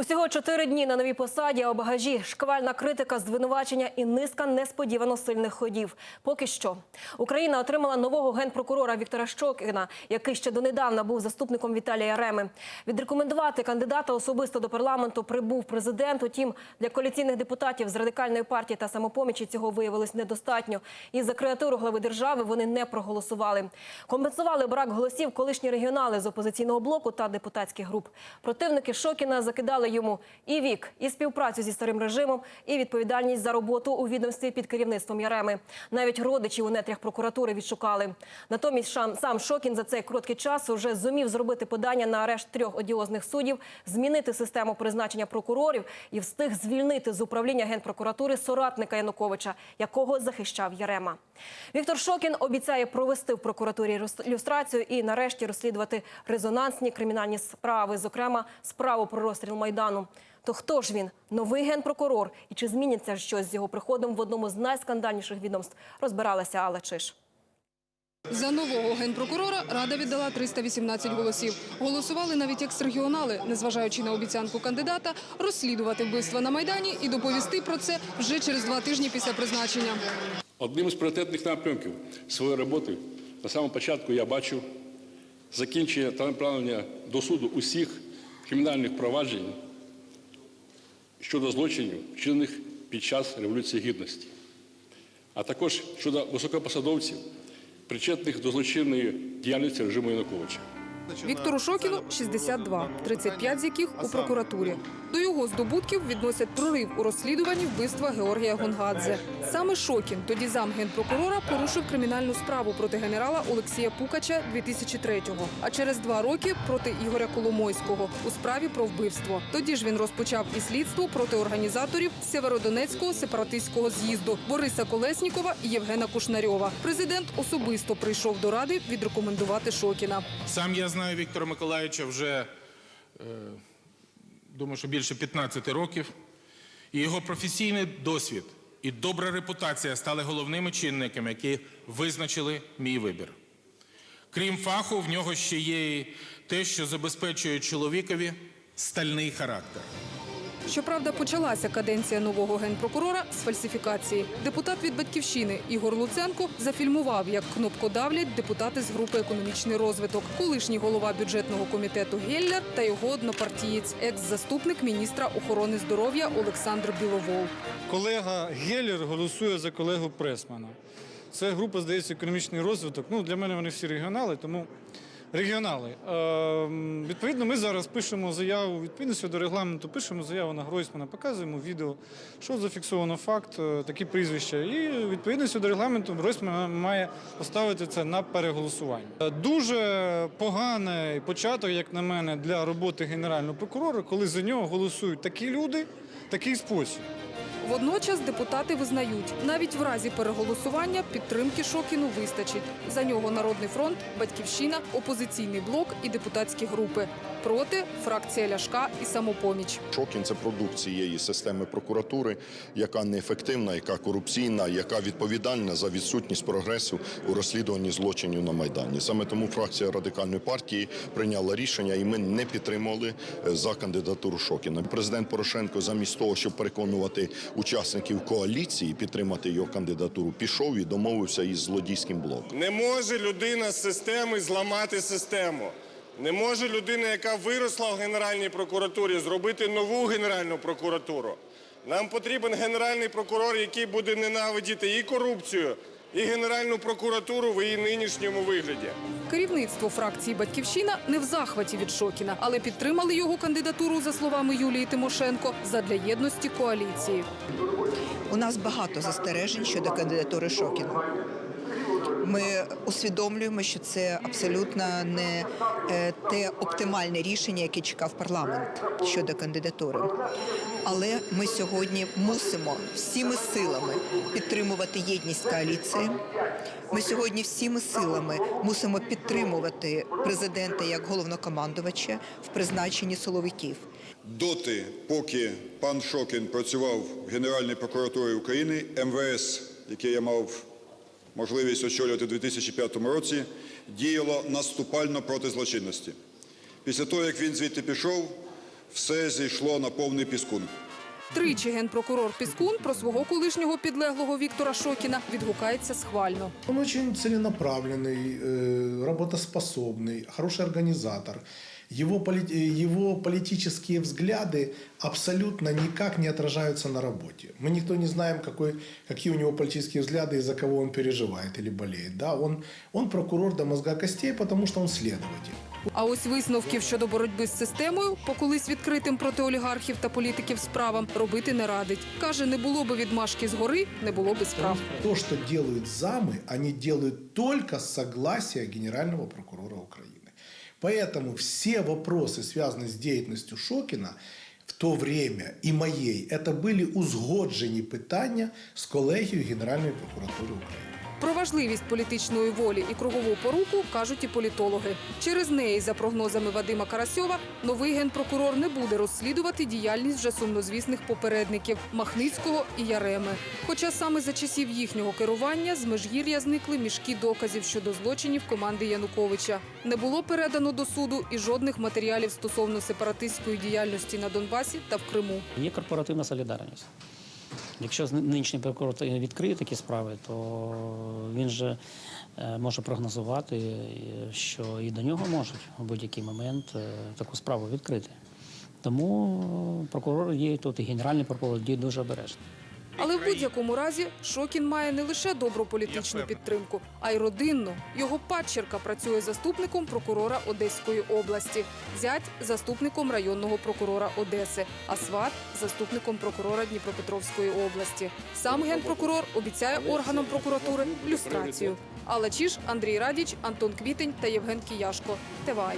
Усього чотири дні на новій посаді, а у багажі шквальна критика, звинувачення і низка несподівано сильних ходів. Поки що Україна отримала нового генпрокурора Віктора Щокіна, який ще донедавна був заступником Віталія Реми. Відрекомендувати кандидата особисто до парламенту прибув президент. Утім, для коаліційних депутатів з радикальної партії та самопомічі цього виявилось недостатньо. І за креатуру глави держави вони не проголосували. Компенсували брак голосів колишні регіонали з опозиційного блоку та депутатських груп. Противники Шокіна закидали йому і вік, і співпрацю зі старим режимом, і відповідальність за роботу у відомстві під керівництвом Яреми. Навіть родичів у нетрях прокуратури відшукали. Натомість сам Шокін за цей короткий час вже зумів зробити подання на арешт трьох одіозних суддів, змінити систему призначення прокурорів і встиг звільнити з управління генпрокуратури соратника Януковича, якого захищав Ярема. Віктор Шокін обіцяє провести в прокуратурі люстрацію і нарешті розслідувати резонансні кримінальні справи, зокрема справу про розстріл майдану. То хто ж він? Новий генпрокурор? І чи зміниться щось з його приходом в одному з найскандальніших відомств? Розбиралася Алла Чиш. За нового генпрокурора Рада віддала 318 голосів. Голосували навіть екс-регіонали, незважаючи на обіцянку кандидата, розслідувати вбивства на Майдані і доповісти про це вже через два тижні після призначення. Одним з пріоритетних напрямків своєї роботи на самому початку я бачив закінчення та направлення до суду усіх кримінальних проваджень щодо злочинів, вчинених під час Революції Гідності, а також щодо високопосадовців, причетних до злочинної діяльності режиму Януковича. Віктору Шокіну 62, 35 з яких у прокуратурі. До його здобутків відносять прорив у розслідуванні вбивства Георгія Гонгадзе. Саме Шокін, тоді зам генпрокурора, порушив кримінальну справу проти генерала Олексія Пукача 2003-го, а через два роки проти Ігоря Коломойського у справі про вбивство. Тоді ж він розпочав і слідство проти організаторів Северодонецького сепаратистського з'їзду Бориса Колеснікова і Євгена Кушнарьова. Президент особисто прийшов до ради відрекомендувати Шокіна. Сам я знаю Віктора Миколаївича вже, е, думаю, що більше 15 років. І його професійний досвід і добра репутація стали головними чинниками, які визначили мій вибір. Крім фаху, в нього ще є і те, що забезпечує чоловікові стальний характер. Щоправда, почалася каденція нового генпрокурора з фальсифікації. Депутат від батьківщини Ігор Луценко зафільмував, як кнопкодавлять депутати з групи економічний розвиток, колишній голова бюджетного комітету Геллер та його однопартієць, екс-заступник міністра охорони здоров'я Олександр Біловол. Колега Геллер голосує за колегу Пресмана. Це група, здається, економічний розвиток. Ну, для мене вони всі регіонали, тому регіонали. Е, відповідно, ми зараз пишемо заяву, відповідно до регламенту, пишемо заяву на Гройсмана, показуємо відео, що зафіксовано факт, е, такі прізвища. І відповідно до регламенту Гройсман має поставити це на переголосування. Е, Дуже поганий початок, як на мене, для роботи генерального прокурора, коли за нього голосують такі люди, такий спосіб. Водночас депутати визнають, навіть в разі переголосування підтримки Шокіну вистачить. За нього Народний фронт, Батьківщина, опозиційний блок і депутатські групи. Проти фракція Ляшка і самопоміч. Шокін це продукт цієї системи прокуратури, яка неефективна, яка корупційна, яка відповідальна за відсутність прогресу у розслідуванні злочинів на майдані. Саме тому фракція радикальної партії прийняла рішення, і ми не підтримали е, за кандидатуру Шокіна. Президент Порошенко, замість того, щоб переконувати учасників коаліції підтримати його кандидатуру, пішов і домовився із злодійським блоком. Не може людина з системи зламати систему. Не може людина, яка виросла в Генеральній прокуратурі, зробити нову Генеральну прокуратуру. Нам потрібен генеральний прокурор, який буде ненавидіти і корупцію, і Генеральну прокуратуру в її нинішньому вигляді. Керівництво фракції Батьківщина не в захваті від Шокіна, але підтримали його кандидатуру, за словами Юлії Тимошенко, задля єдності коаліції. У нас багато застережень щодо кандидатури Шокіна. Ми усвідомлюємо, що це абсолютно не е, те оптимальне рішення, яке чекав парламент щодо кандидатури. Але ми сьогодні мусимо всіми силами підтримувати єдність коаліції. Ми сьогодні всіми силами мусимо підтримувати президента як головнокомандувача в призначенні силовиків. Доти, поки пан Шокін працював в Генеральній прокуратурі України, МВС, яке я мав можливість очолювати у 2005 році, діяло наступально проти злочинності. Після того, як він звідти пішов, все зійшло на повний піскун. Тричі генпрокурор Піскун про свого колишнього підлеглого Віктора Шокіна відгукається схвально. Он очень целенаправленный, э, работоспособный, хороший организатор. Его, поли- э, его политические взгляды абсолютно никак не отражаются на работе. Мы никто не знаем, какой, какие у него политические взгляды и за кого он переживает или болеет. Да, он, он прокурор до мозга костей, потому что он следователь. А ось висновків щодо боротьби з системою по колись відкритим проти олігархів та політиків справам робити не радить. Каже, не було би відмашки згори, не було би справ. То, что делают замы, они делают только с согласия Генерального прокурора Украины. Поэтому все вопросы, связанные с деятельностью Шокина, в то время и моей, это были узгоджені питання з колегією Генеральної прокуратури України. Про важливість політичної волі і кругову поруку кажуть і політологи. Через неї, за прогнозами Вадима Карасьова, новий генпрокурор не буде розслідувати діяльність вже сумнозвісних попередників Махницького і Яреми. Хоча саме за часів їхнього керування з межгір'я зникли мішки доказів щодо злочинів команди Януковича. Не було передано до суду і жодних матеріалів стосовно сепаратистської діяльності на Донбасі та в Криму. Є корпоративна солідарність. Якщо нинішній прокурор відкриє такі справи, то він же е, може прогнозувати, е, що і до нього можуть у будь-який момент е, таку справу відкрити. Тому прокурор є тут, і генеральний прокурор діє дуже обережно. Але в будь-якому разі Шокін має не лише добру політичну підтримку, а й родинну. Його падчерка працює заступником прокурора Одеської області, зять заступником районного прокурора Одеси, а сват заступником прокурора Дніпропетровської області. Сам генпрокурор обіцяє органам прокуратури люстрацію. Алла Чіш, Андрій Радіч, Антон Квітень та Євген Кіяшко. ТВАЙ.